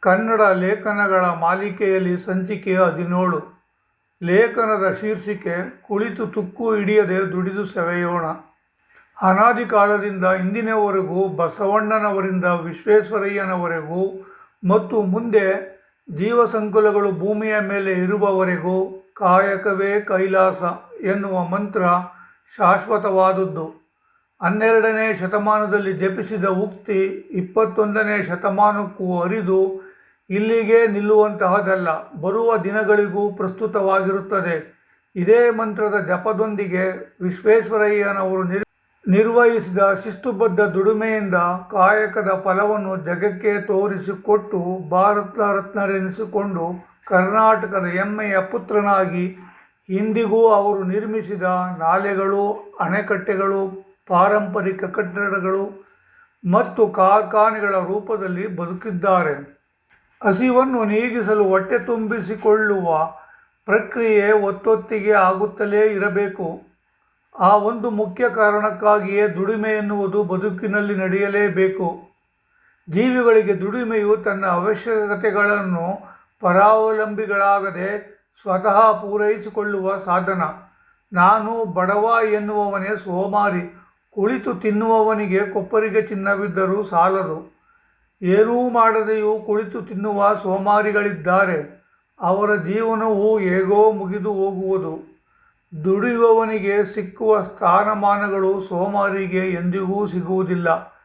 ಕನ್ನಡ ಲೇಖನಗಳ ಮಾಲಿಕೆಯಲ್ಲಿ ಸಂಚಿಕೆ ಹದಿನೇಳು. ಲೇಖನದ ಶೀರ್ಷಿಕೆ, ಕುಳಿತು ತುಕ್ಕು ಹಿಡಿಯದೆ ದುಡಿದು ಸೆವೆಯೋಣ. ಅನಾದಿ ಕಾಲದಿಂದ ಇಂದಿನವರೆಗೂ ಬಸವಣ್ಣನವರಿಂದ ವಿಶ್ವೇಶ್ವರಯ್ಯನವರೆಗೂ ಮತ್ತು ಮುಂದೆ ಜೀವಸಂಕುಲಗಳು ಭೂಮಿಯ ಮೇಲೆ ಇರುವವರೆಗೂ ಕಾಯಕವೇ ಕೈಲಾಸ ಎನ್ನುವ ಮಂತ್ರ ಶಾಶ್ವತವಾದದ್ದು. ಹನ್ನೆರಡನೇ ಶತಮಾನದಲ್ಲಿ ಜಪಿಸಿದ ಉಕ್ತಿ ಇಪ್ಪತ್ತೊಂದನೇ ಶತಮಾನಕ್ಕೂ ಹರಿದು ಇಲ್ಲಿಗೆ ನಿಲ್ಲುವಂತಹದ್ದಲ್ಲ ಬರುವ ದಿನಗಳಿಗೂ ಪ್ರಸ್ತುತವಾಗಿರುತ್ತದೆ. ಇದೇ ಮಂತ್ರದ ಜಪದೊಂದಿಗೆ ವಿಶ್ವೇಶ್ವರಯ್ಯನವರು ನಿರ್, ನಿರ್ವಹಿಸಿದ ಶಿಸ್ತುಬದ್ಧ ದುಡಿಮೆಯಿಂದ ಕಾಯಕದ ಫಲವನ್ನು ಜಗಕ್ಕೆ ತೋರಿಸಿಕೊಟ್ಟು ಭಾರತ ರತ್ನರೆನಿಸಿಕೊಂಡು ಕರ್ನಾಟಕದ ಹೆಮ್ಮೆಯ ಪುತ್ರನಾಗಿ ಇಂದಿಗೂ ಅವರು ನಿರ್ಮಿಸಿದ ನಾಲೆಗಳು, ಅಣೆಕಟ್ಟೆಗಳು, ಪಾರಂಪರಿಕ ಕಟ್ಟಡಗಳು ಮತ್ತು ಕಾರ್ಖಾನೆಗಳ ರೂಪದಲ್ಲಿ ಬದುಕಿದ್ದಾರೆ. ಹಸಿವನ್ನು ನೀಗಿಸಲು ಹೊಟ್ಟೆ ತುಂಬಿಸಿಕೊಳ್ಳುವ ಪ್ರಕ್ರಿಯೆ ಒತ್ತೊತ್ತಿಗೆ ಆಗುತ್ತಲೇ ಇರಬೇಕು. ಆ ಒಂದು ಮುಖ್ಯ ಕಾರಣಕ್ಕಾಗಿಯೇ ದುಡಿಮೆ ಎನ್ನುವುದು ಬದುಕಿನಲ್ಲಿ ನಡೆಯಲೇಬೇಕು. ಜೀವಿಗಳಿಗೆ ದುಡಿಮೆಯು ತನ್ನ ಅವಶ್ಯಕತೆಗಳನ್ನು ಪರಾವಲಂಬಿಗಳಾಗದೆ ಸ್ವತಃ ಪೂರೈಸಿಕೊಳ್ಳುವ ಸಾಧನ. ನಾನು ಬಡವ ಎನ್ನುವವನೇ ಸೋಮಾರಿ, ಕುಳಿತು ತಿನ್ನುವವನಿಗೆ ಕೊಪ್ಪರಿಗೆ ಚಿನ್ನವಿದ್ದರೂ ಸಾಲದು. ಏನೂ ಮಾಡದೆಯೂ ಕುಳಿತು ತಿನ್ನುವ ಸೋಮಾರಿಗಳಿದ್ದಾರೆ. ಅವರ ಜೀವನವು ಹೇಗೋ ಮುಗಿದು ಹೋಗುವುದು. ದುಡಿಯುವವನಿಗೆ ಸಿಕ್ಕುವ ಸ್ಥಾನಮಾನಗಳು ಸೋಮಾರಿಗೆ ಎಂದಿಗೂ ಸಿಗುವುದಿಲ್ಲ.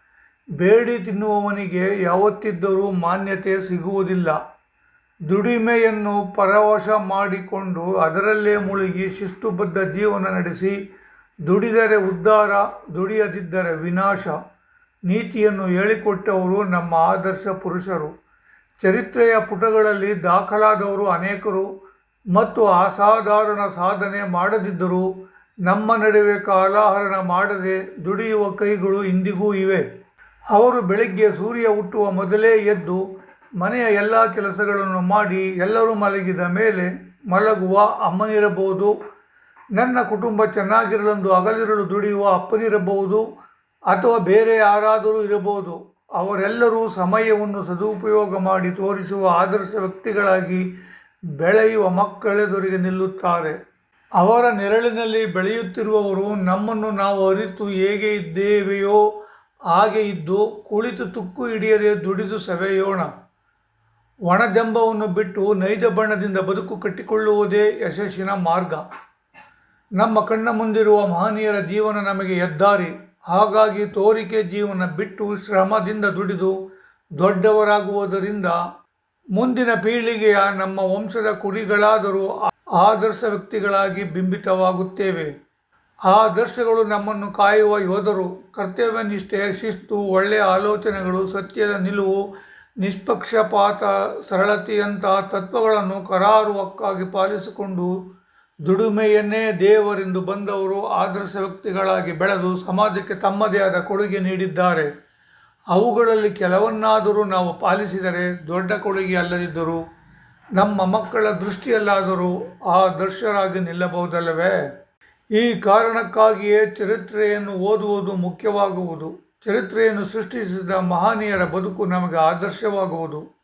ಬೇಡಿ ತಿನ್ನುವವನಿಗೆ ಯಾವತ್ತಿದ್ದರೂ ಮಾನ್ಯತೆ ಸಿಗುವುದಿಲ್ಲ. ದುಡಿಮೆಯನ್ನು ಪರವಶ ಮಾಡಿಕೊಂಡು ಅದರಲ್ಲೇ ಮುಳುಗಿ ಶಿಸ್ತುಬದ್ಧ ಜೀವನ ನಡೆಸಿ, ದುಡಿದರೆ ಉದ್ಧಾರ, ದುಡಿಯದಿದ್ದರೆ ವಿನಾಶ. ನೀತಿಯನ್ನು ಹೇಳಿಕೊಟ್ಟವರು ನಮ್ಮ ಆದರ್ಶ ಪುರುಷರು. ಚರಿತ್ರೆಯ ಪುಟಗಳಲ್ಲಿ ದಾಖಲಾದವರು ಅನೇಕರು ಮತ್ತು ಅಸಾಧಾರಣ ಸಾಧನೆ ಮಾಡದಿದ್ದರೂ ನಮ್ಮ ನಡುವೆ ಕಾಲಹರಣ ಮಾಡದೆ ದುಡಿಯುವ ಕೈಗಳು ಇಂದಿಗೂ ಇವೆ. ಅವರು ಬೆಳಗ್ಗೆ ಸೂರ್ಯ ಹುಟ್ಟುವ ಮೊದಲೇ ಎದ್ದು ಮನೆಯ ಎಲ್ಲ ಕೆಲಸಗಳನ್ನು ಮಾಡಿ ಎಲ್ಲರೂ ಮಲಗಿದ ಮೇಲೆ ಮಲಗುವ ಅಮ್ಮನಿರಬಹುದು, ನನ್ನ ಕುಟುಂಬ ಚೆನ್ನಾಗಿರಲೆಂದು ಹಗಲಿರುಳು ದುಡಿಯುವ ಅಪ್ಪನಿರಬಹುದು ಅಥವಾ ಬೇರೆ ಯಾರಾದರೂ ಇರಬಹುದು, ಅವರೆಲ್ಲರೂ ಸಮಯವನ್ನು ಸದುಪಯೋಗ ಮಾಡಿ ತೋರಿಸುವ ಆದರ್ಶ ವ್ಯಕ್ತಿಗಳಾಗಿ ಬೆಳೆಯುವ ಮಕ್ಕಳೆದುರಿಗೆ ನಿಲ್ಲುತ್ತಾರೆ. ಅವರ ನೆರಳಿನಲ್ಲಿ ಬೆಳೆಯುತ್ತಿರುವವರು ನಮ್ಮನ್ನು ನಾವು ಅರಿತು ಹೇಗೆ ಇದ್ದೇವೆಯೋ ಹಾಗೆ ಇದ್ದು ಕುಳಿತು ತುಕ್ಕು ಹಿಡಿಯದೆ ದುಡಿದು ಸವೆಯೋಣ. ಒಣಜಂಬವನ್ನು ಬಿಟ್ಟು ನೈಜ ಬಣ್ಣದಿಂದ ಬದುಕು ಕಟ್ಟಿಕೊಳ್ಳುವುದೇ ಯಶಸ್ಸಿನ ಮಾರ್ಗ. ನಮ್ಮ ಕಣ್ಣ ಮುಂದಿರುವ ಮಹನೀಯರ ಜೀವನ ನಮಗೆ ಹೆದ್ದಾರಿ. ಹಾಗಾಗಿ ತೋರಿಕೆ ಜೀವನ ಬಿಟ್ಟು ಶ್ರಮದಿಂದ ದುಡಿದು ದೊಡ್ಡವರಾಗುವುದರಿಂದ ಮುಂದಿನ ಪೀಳಿಗೆಯ ನಮ್ಮ ವಂಶದ ಕುಡಿಗಳಾದರೂ ಆದರ್ಶ ವ್ಯಕ್ತಿಗಳಾಗಿ ಬಿಂಬಿತವಾಗುತ್ತೇವೆ. ಆ ಆದರ್ಶಗಳು ನಮ್ಮನ್ನು ಕಾಯುವ ಯೋಧರು ಕರ್ತವ್ಯ ನಿಷ್ಠೆ ಶಿಸ್ತು, ಒಳ್ಳೆಯ ಆಲೋಚನೆಗಳು, ಸತ್ಯದ ನಿಲುವು, ನಿಷ್ಪಕ್ಷಪಾತ, ಸರಳತೆಯಂತಹ ತತ್ವಗಳನ್ನು ಕರಾರುವಕ್ಕಾಗಿ ಪಾಲಿಸಿಕೊಂಡು ದುಡಿಮೆಯನ್ನೇ ದೇವರೆಂದು ಬಂದವರು ಆದರ್ಶ ವ್ಯಕ್ತಿಗಳಾಗಿ ಬೆಳೆದು ಸಮಾಜಕ್ಕೆ ತಮ್ಮದೇ ಆದ ಕೊಡುಗೆ ನೀಡಿದ್ದಾರೆ. ಅವುಗಳಲ್ಲಿ ಕೆಲವನ್ನಾದರೂ ನಾವು ಪಾಲಿಸಿದರೆ ದೊಡ್ಡ ಕೊಡುಗೆ ಅಲ್ಲದಿದ್ದರೂ, ನಮ್ಮ ಮಕ್ಕಳ ದೃಷ್ಟಿಯಲ್ಲಾದರೂ ಆದರ್ಶರಾಗಿ ನಿಲ್ಲಬಹುದಲ್ಲವೇ? ಈ ಕಾರಣಕ್ಕಾಗಿಯೇ ಚರಿತ್ರೆಯನ್ನು ಓದುವುದು ಮುಖ್ಯವಾಗುವುದು. ಚರಿತ್ರೆಯನ್ನು ಸೃಷ್ಟಿಸಿದ ಮಹನೀಯರ ಬದುಕು ನಮಗೆ ಆದರ್ಶವಾಗುವುದು.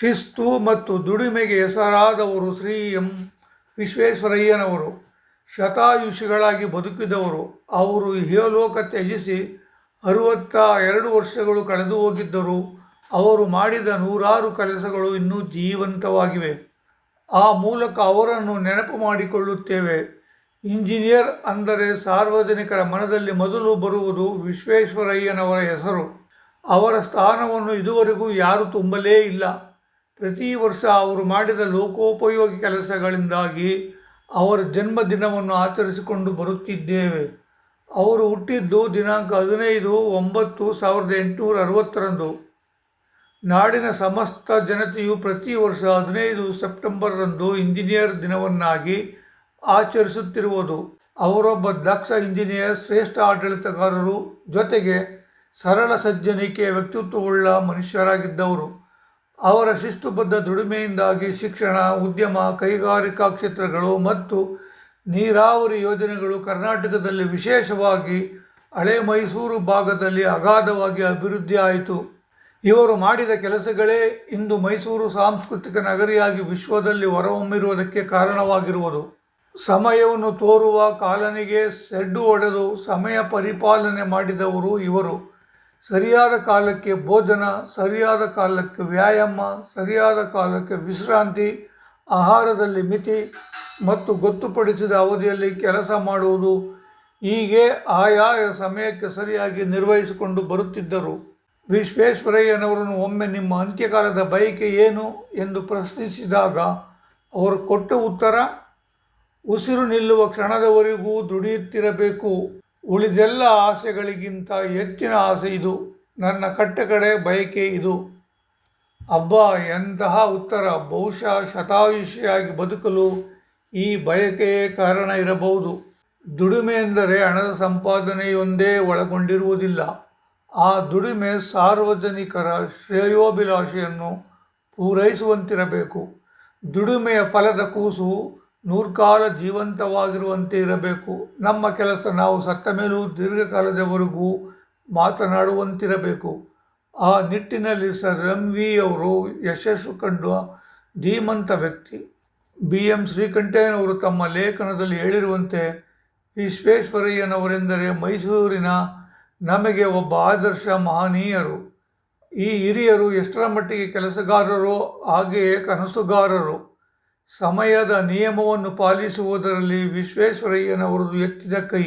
ಶಿಸ್ತು ಮತ್ತು ದುಡಿಮೆಗೆ ಹೆಸರಾದವರು ಶ್ರೀ ಎಂ. ವಿಶ್ವೇಶ್ವರಯ್ಯನವರು ಶತಾಯುಷಿಗಳಾಗಿ ಬದುಕಿದವರು, ಅವರು ಇಹಲೋಕ ತ್ಯಜಿಸಿ ಅರುವತ್ತ ಎರಡು ವರ್ಷಗಳು ಕಳೆದು ಹೋಗಿದ್ದರು. ಅವರು ಮಾಡಿದ ನೂರಾರು ಕೆಲಸಗಳು ಇನ್ನೂ ಜೀವಂತವಾಗಿವೆ. ಆ ಮೂಲಕ ಅವರನ್ನು ನೆನಪು ಮಾಡಿಕೊಳ್ಳುತ್ತೇವೆ. ಇಂಜಿನಿಯರ್ ಅಂದರೆ ಸಾರ್ವಜನಿಕರ ಮನದಲ್ಲಿ ಮೊದಲು ಬರುವುದು ವಿಶ್ವೇಶ್ವರಯ್ಯನವರ ಹೆಸರು. ಅವರ ಸ್ಥಾನವನ್ನು ಇದುವರೆಗೂ ಯಾರೂ ತುಂಬಲೇ ಇಲ್ಲ. ಪ್ರತಿ ವರ್ಷ ಅವರು ಮಾಡಿದ ಲೋಕೋಪಯೋಗಿ ಕೆಲಸಗಳಿಂದಾಗಿ ಅವರ ಜನ್ಮದಿನವನ್ನು ಆಚರಿಸಿಕೊಂಡು ಬರುತ್ತಿದ್ದೇವೆ. ಅವರು ಹುಟ್ಟಿದ್ದು ದಿನಾಂಕ ಹದಿನೈದು ಒಂಬತ್ತು ಸಾವಿರದ ಎಂಟುನೂರ ಅರವತ್ತರಂದು. ನಾಡಿನ ಸಮಸ್ತ ಜನತೆಯು ಪ್ರತಿ ವರ್ಷ ಹದಿನೈದು ಸೆಪ್ಟೆಂಬರ್ರಂದು ಇಂಜಿನಿಯರ್ ದಿನವನ್ನಾಗಿ ಆಚರಿಸುತ್ತಿರುವುದು. ಅವರೊಬ್ಬ ದಕ್ಷ ಇಂಜಿನಿಯರ್, ಶ್ರೇಷ್ಠ ಆಡಳಿತಗಾರರು ಜೊತೆಗೆ ಸರಳ ಸಜ್ಜನಿಕೆಯ ವ್ಯಕ್ತಿತ್ವವುಳ್ಳ ಮನುಷ್ಯರಾಗಿದ್ದವರು. ಅವರ ಶಿಸ್ತುಬದ್ಧ ದುಡಿಮೆಯಿಂದಾಗಿ ಶಿಕ್ಷಣ, ಉದ್ಯಮ, ಕೈಗಾರಿಕಾ ಕ್ಷೇತ್ರಗಳು ಮತ್ತು ನೀರಾವರಿ ಯೋಜನೆಗಳು ಕರ್ನಾಟಕದಲ್ಲಿ ವಿಶೇಷವಾಗಿ ಹಳೆ ಮೈಸೂರು ಭಾಗದಲ್ಲಿ ಅಗಾಧವಾಗಿ ಅಭಿವೃದ್ಧಿ ಆಯಿತು. ಇವರು ಮಾಡಿದ ಕೆಲಸಗಳೇ ಇಂದು ಮೈಸೂರು ಸಾಂಸ್ಕೃತಿಕ ನಗರಿಯಾಗಿ ವಿಶ್ವದಲ್ಲಿ ಹೊರಹೊಮ್ಮಿರುವುದಕ್ಕೆ ಕಾರಣವಾಗಿರುವುದು. ಸಮಯವನ್ನು ತೋರುವ ಕಾಲನಿಗೆ ಸೆಡ್ಡು ಹೊಡೆದು ಸಮಯ ಪರಿಪಾಲನೆ ಮಾಡಿದವರು ಇವರು. ಸರಿಯಾದ ಕಾಲಕ್ಕೆ ಭೋಜನ, ಸರಿಯಾದ ಕಾಲಕ್ಕೆ ವ್ಯಾಯಾಮ, ಸರಿಯಾದ ಕಾಲಕ್ಕೆ ವಿಶ್ರಾಂತಿ, ಆಹಾರದಲ್ಲಿ ಮಿತಿ ಮತ್ತು ಗೊತ್ತುಪಡಿಸಿದ ಅವಧಿಯಲ್ಲಿ ಕೆಲಸ ಮಾಡುವುದು ಹೀಗೆ ಆಯಾಯ ಸಮಯಕ್ಕೆ ಸರಿಯಾಗಿ ನಿರ್ವಹಿಸಿಕೊಂಡು ಬರುತ್ತಿದ್ದರು. ವಿಶ್ವೇಶ್ವರಯ್ಯನವರನ್ನು ಒಮ್ಮೆ ನಿಮ್ಮ ಅಂತ್ಯಕಾಲದ ಬಯಕೆ ಏನು ಎಂದು ಪ್ರಶ್ನಿಸಿದಾಗ, ಅವರು ಕೊಟ್ಟ ಉತ್ತರ, ಉಸಿರು ನಿಲ್ಲುವ ಕ್ಷಣದವರೆಗೂ ದುಡಿಯುತ್ತಿರಬೇಕು. ಉಳಿದೆಲ್ಲ ಆಸೆಗಳಿಗಿಂತ ಹೆಚ್ಚಿನ ಆಸೆ ಇದು. ನನ್ನ ಕಟ್ಟಕಡೆ ಬಯಕೆ ಇದು. ಅಬ್ಬ, ಎಂತಹ ಉತ್ತರ. ಬಹುಶಃ ಶತಾಯುಷಿಯಾಗಿ ಬದುಕಲು ಈ ಬಯಕೆಯೇ ಕಾರಣ ಇರಬಹುದು. ದುಡಿಮೆ ಎಂದರೆ ಹಣದ ಸಂಪಾದನೆಯೊಂದೇ ಒಳಗೊಂಡಿರುವುದಿಲ್ಲ. ಆ ದುಡಿಮೆ ಸಾರ್ವಜನಿಕರ ಶ್ರೇಯೋಭಿಲಾಷೆಯನ್ನು ಪೂರೈಸುವಂತಿರಬೇಕು. ದುಡಿಮೆಯ ಫಲದ ಕೂಸು ನೂರ್ಕಾಲ ಜೀವಂತವಾಗಿರುವಂತೆ ಇರಬೇಕು. ನಮ್ಮ ಕೆಲಸ ನಾವು ಸತ್ತ ಮೇಲೂ ದೀರ್ಘಕಾಲದವರೆಗೂ ಮಾತನಾಡುವಂತಿರಬೇಕು. ಆ ನಿಟ್ಟಿನಲ್ಲಿ ಸರ್ ಎಂ ವಿ ಅವರು ಯಶಸ್ಸು ಕಂಡ ಧೀಮಂತ ವ್ಯಕ್ತಿ. ಬಿ ಎಂ ಶ್ರೀಕಂಠಯ್ಯನವರು ತಮ್ಮ ಲೇಖನದಲ್ಲಿ ಹೇಳಿರುವಂತೆ, ವಿಶ್ವೇಶ್ವರಯ್ಯನವರೆಂದರೆ ಮೈಸೂರಿನ ನಮಗೆ ಒಬ್ಬ ಆದರ್ಶ ಮಹನೀಯರು. ಈ ಹಿರಿಯರು ಎಷ್ಟರ ಮಟ್ಟಿಗೆ ಕೆಲಸಗಾರರೋ, ಹಾಗೆಯೇ ಕನಸುಗಾರರು. ಸಮಯದ ನಿಯಮವನ್ನು ಪಾಲಿಸುವುದರಲ್ಲಿ ವಿಶ್ವೇಶ್ವರಯ್ಯನವರದು ಎತ್ತಿದ ಕೈ.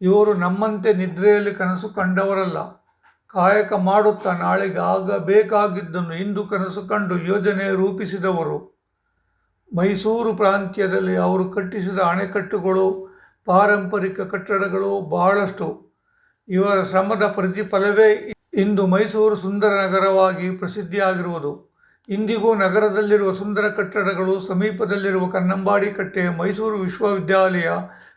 ಇವರು ನಮ್ಮಂತೆ ನಿದ್ರೆಯಲ್ಲಿ ಕನಸು ಕಂಡವರಲ್ಲ. ಕಾಯಕ ಮಾಡುತ್ತಾ ನಾಳೆಗೆ ಆಗಬೇಕಾಗಿದ್ದನ್ನು ಇಂದು ಕನಸು ಕಂಡು ಯೋಜನೆ ರೂಪಿಸಿದವರು. ಮೈಸೂರು ಪ್ರಾಂತ್ಯದಲ್ಲಿ ಅವರು ಕಟ್ಟಿಸಿದ ಅಣೆಕಟ್ಟುಗಳು, ಪಾರಂಪರಿಕ ಕಟ್ಟಡಗಳು ಬಹಳಷ್ಟು. ಇವರ ಶ್ರಮದ ಪ್ರತಿಫಲವೇ ಇಂದು ಮೈಸೂರು ಸುಂದರ ನಗರವಾಗಿ ಪ್ರಸಿದ್ಧಿಯಾಗಿರುವುದು. ಇಂದಿಗೂ ನಗರದಲ್ಲಿರುವ ಸುಂದರ ಕಟ್ಟಡಗಳು, ಸಮೀಪದಲ್ಲಿರುವ ಕನ್ನಂಬಾಡಿ ಕಟ್ಟೆ, ಮೈಸೂರು ವಿಶ್ವವಿದ್ಯಾಲಯ,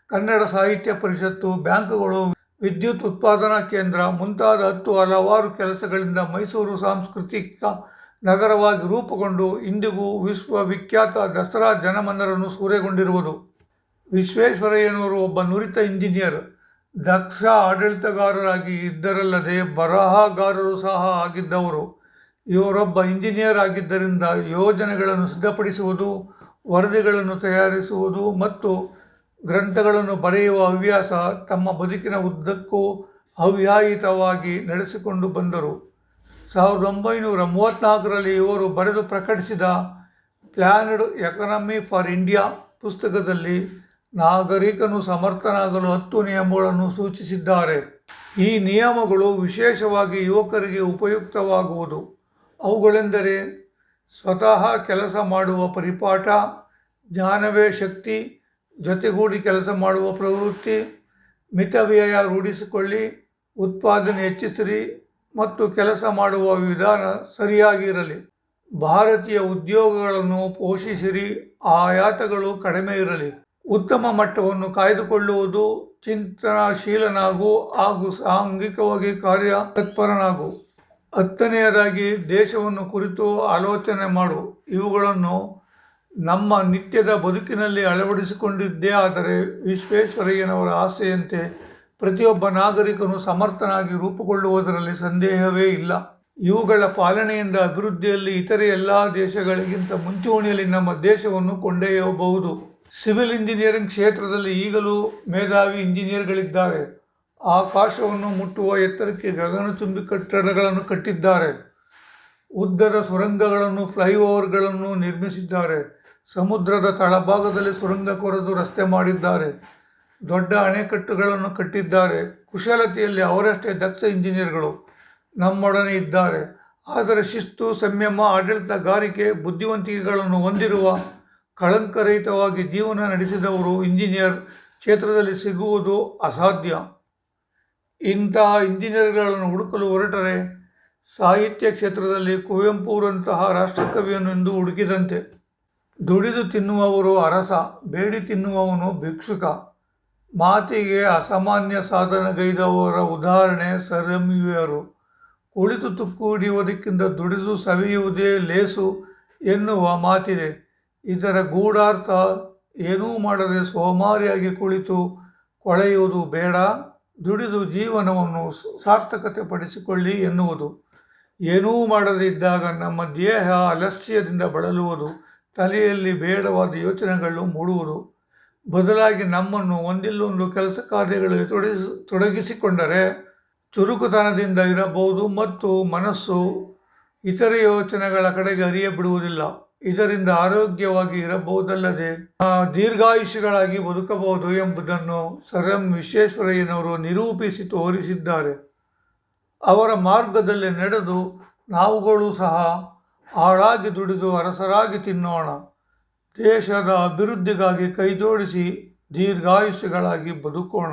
ಕನ್ನಡ ಸಾಹಿತ್ಯ ಪರಿಷತ್ತು, ಬ್ಯಾಂಕುಗಳು, ವಿದ್ಯುತ್ ಉತ್ಪಾದನಾ ಕೇಂದ್ರ ಮುಂತಾದ ಹತ್ತು ಹಲವಾರು ಕೆಲಸಗಳಿಂದ ಮೈಸೂರು ಸಾಂಸ್ಕೃತಿಕ ನಗರವಾಗಿ ರೂಪುಗೊಂಡು ಇಂದಿಗೂ ವಿಶ್ವವಿಖ್ಯಾತ ದಸರಾ ಜನಮನ್ನರನ್ನು ಸೂರೆಗೊಂಡಿರುವುದು. ವಿಶ್ವೇಶ್ವರಯ್ಯನವರು ಒಬ್ಬ ನುರಿತ ಇಂಜಿನಿಯರ್. ದಕ್ಷ ಆಡಳಿತಗಾರರಾಗಿ ಇದ್ದರಲ್ಲದೆ ಬರಹಗಾರರು ಸಹ ಆಗಿದ್ದವರು. ಇವರೊಬ್ಬ ಇಂಜಿನಿಯರ್ ಆಗಿದ್ದರಿಂದ ಯೋಜನೆಗಳನ್ನು ಸಿದ್ಧಪಡಿಸುವುದು, ವರದಿಗಳನ್ನು ತಯಾರಿಸುವುದು ಮತ್ತು ಗ್ರಂಥಗಳನ್ನು ಬರೆಯುವ ಹವ್ಯಾಸ ತಮ್ಮ ಬದುಕಿನ ಉದ್ದಕ್ಕೂ ಅವ್ಯಾಯಿತವಾಗಿ ನಡೆಸಿಕೊಂಡು ಬಂದರು. ಸಾವಿರದ ಒಂಬೈನೂರ ಮೂವತ್ತ್ನಾಲ್ಕರಲ್ಲಿ ಇವರು ಬರೆದು ಪ್ರಕಟಿಸಿದ ಪ್ಲ್ಯಾನ್ಡ್ ಎಕನಮಿ ಫಾರ್ ಇಂಡಿಯಾ ಪುಸ್ತಕದಲ್ಲಿ ನಾಗರಿಕನು ಸಮರ್ಥನಾಗಲು ಹತ್ತು ನಿಯಮಗಳನ್ನು ಸೂಚಿಸಿದ್ದಾರೆ. ಈ ನಿಯಮಗಳು ವಿಶೇಷವಾಗಿ ಯುವಕರಿಗೆ ಉಪಯುಕ್ತವಾಗುವುದು. ಅವುಗಳೆಂದರೆ ಸ್ವತಃ ಕೆಲಸ ಮಾಡುವ ಪರಿಪಾಠ, ಜ್ಞಾನವೇ ಶಕ್ತಿ, ಜೊತೆಗೂಡಿ ಕೆಲಸ ಮಾಡುವ ಪ್ರವೃತ್ತಿ, ಮಿತವ್ಯಯ ರೂಢಿಸಿಕೊಳ್ಳಿ, ಉತ್ಪಾದನೆ ಹೆಚ್ಚಿಸಿರಿ ಮತ್ತು ಕೆಲಸ ಮಾಡುವ ವಿಧಾನ ಸರಿಯಾಗಿರಲಿ. ಭಾರತೀಯ ಉದ್ಯೋಗಗಳನ್ನು ಪೋಷಿಸಿರಿ, ಆಯಾತಗಳು ಕಡಿಮೆ ಇರಲಿ. ಉತ್ತಮ ಮಟ್ಟವನ್ನು ಕಾಯ್ದುಕೊಳ್ಳುವುದು ಚಿಂತನಾಶೀಲನಾಗು ಹಾಗೂ ಸಾಂಘಿಕವಾಗಿ ಕಾರ್ಯ ತತ್ಪರನಾಗು ಹತ್ತನೆಯದಾಗಿ ದೇಶವನ್ನು ಕುರಿತು ಆಲೋಚನೆ ಮಾಡು. ಇವುಗಳನ್ನು ನಮ್ಮ ನಿತ್ಯದ ಬದುಕಿನಲ್ಲಿ ಅಳವಡಿಸಿಕೊಂಡಿದ್ದೇ ಆದರೆ ವಿಶ್ವೇಶ್ವರಯ್ಯನವರ ಆಸೆಯಂತೆ ಪ್ರತಿಯೊಬ್ಬ ನಾಗರಿಕನು ಸಮರ್ಥನಾಗಿ ರೂಪುಗೊಳ್ಳುವುದರಲ್ಲಿ ಸಂದೇಹವೇ ಇಲ್ಲ. ಇವುಗಳ ಪಾಲನೆಯಿಂದ ಅಭಿವೃದ್ಧಿಯಲ್ಲಿ ಇತರೆ ಎಲ್ಲ ದೇಶಗಳಿಗಿಂತ ಮುಂಚೂಣಿಯಲ್ಲಿ ನಮ್ಮ ದೇಶವನ್ನು ಕೊಂಡೊಯ್ಯಬಹುದು. ಸಿವಿಲ್ ಇಂಜಿನಿಯರಿಂಗ್ ಕ್ಷೇತ್ರದಲ್ಲಿ ಈಗಲೂ ಮೇಧಾವಿ ಇಂಜಿನಿಯರ್ಗಳಿದ್ದಾರೆ. ಆಕಾಶವನ್ನು ಮುಟ್ಟುವ ಎತ್ತರಕ್ಕೆ ಗಗನಚುಂಬಿ ಕಟ್ಟಡಗಳನ್ನು ಕಟ್ಟಿದ್ದಾರೆ. ಉದ್ದದ ಸುರಂಗಗಳನ್ನು, ಫ್ಲೈಓವರ್ಗಳನ್ನು ನಿರ್ಮಿಸಿದ್ದಾರೆ. ಸಮುದ್ರದ ತಳಭಾಗದಲ್ಲಿ ಸುರಂಗ ಕೊರೆದು ರಸ್ತೆ ಮಾಡಿದ್ದಾರೆ. ದೊಡ್ಡ ಅಣೆಕಟ್ಟುಗಳನ್ನು ಕಟ್ಟಿದ್ದಾರೆ. ಕುಶಲತೆಯಲ್ಲಿ ಅವರಷ್ಟೇ ದಕ್ಷ ಇಂಜಿನಿಯರ್ಗಳು ನಮ್ಮೊಡನೆ ಇದ್ದಾರೆ. ಆದರೆ ಶಿಸ್ತು, ಸಂಯಮ ಆಡಳಿತಗಾರಿಕೆ ಬುದ್ಧಿವಂತಿಕೆಗಳನ್ನು ಹೊಂದಿರುವ ಕಳಂಕರಹಿತವಾಗಿ ಜೀವನ ನಡೆಸಿದವರು ಇಂಜಿನಿಯರ್ ಕ್ಷೇತ್ರದಲ್ಲಿ ಸಿಗುವುದು ಅಸಾಧ್ಯ. ಇಂತಹ ಇಂಜಿನಿಯರ್ಗಳನ್ನು ಹುಡುಕಲು ಹೊರಟರೆ ಸಾಹಿತ್ಯ ಕ್ಷೇತ್ರದಲ್ಲಿ ಕುವೆಂಪುರಂತಹ ರಾಷ್ಟ್ರಕವಿಯನ್ನು ಎಂದು ಹುಡುಕಿದಂತೆ. ದುಡಿದು ತಿನ್ನುವವರು ಅರಸ, ಬೇಡಿ ತಿನ್ನುವವನು ಭಿಕ್ಷುಕ. ಮಾತಿಗೆ ಅಸಾಮಾನ್ಯ ಸಾಧನಗೈದವರ ಉದಾಹರಣೆ ಸರಮಿಯರು. ಕುಳಿತು ತುಕ್ಕು ಹಿಡಿಯುವುದಕ್ಕಿಂತ ದುಡಿದು ಸವಿಯುವುದೇ ಲೇಸು ಎನ್ನುವ ಮಾತಿದೆ. ಇದರ ಗೂಢಾರ್ಥ ಏನೂ ಮಾಡದೆ ಸೋಮಾರಿಯಾಗಿ ಕುಳಿತು ಕೊಳೆಯುವುದು ಬೇಡ. ದುಡಿದು ಜೀವನವನ್ನು ಸಾರ್ಥಕತೆ ಪಡಿಸಿಕೊಳ್ಳಿ ಎನ್ನುವುದು. ಏನೂ ಮಾಡದಿದ್ದಾಗ ನಮ್ಮ ದೇಹ ಅಲಸ್ಯದಿಂದ ಬಳಲುವುದು, ತಲೆಯಲ್ಲಿ ಬೇಡವಾದ ಯೋಚನೆಗಳು ಮೂಡುವುದು. ಬದಲಾಗಿ ನಮ್ಮನ್ನು ಒಂದಿಲ್ಲೊಂದು ಕೆಲಸ ಕಾರ್ಯಗಳಲ್ಲಿ ತೊಡಗಿಸಿ, ತೊಡಗಿಸಿಕೊಂಡರೆ ಚುರುಕುತನದಿಂದ ಇರಬಹುದು ಮತ್ತು ಮನಸ್ಸು ಇತರ ಯೋಚನೆಗಳ ಕಡೆಗೆ ಹರಿಯಬಿಡುವುದಿಲ್ಲ. ಇದರಿಂದ ಆರೋಗ್ಯವಾಗಿ ಇರಬಹುದಲ್ಲದೆ ದೀರ್ಘಾಯುಷಿಗಳಾಗಿ ಬದುಕಬಹುದು ಎಂಬುದನ್ನು ಸರ್ ಎಂ ವಿಶ್ವೇಶ್ವರಯ್ಯನವರು ನಿರೂಪಿಸಿ ತೋರಿಸಿದ್ದಾರೆ. ಅವರ ಮಾರ್ಗದಲ್ಲಿ ನಡೆದು ನಾವುಗಳು ಸಹ ಹಾಳಾಗಿ ದುಡಿದು ಅರಸರಾಗಿ ತಿನ್ನೋಣ. ದೇಶದ ಅಭಿವೃದ್ಧಿಗಾಗಿ ಕೈಜೋಡಿಸಿ ದೀರ್ಘಾಯುಷ್ಯಗಳಾಗಿ ಬದುಕೋಣ.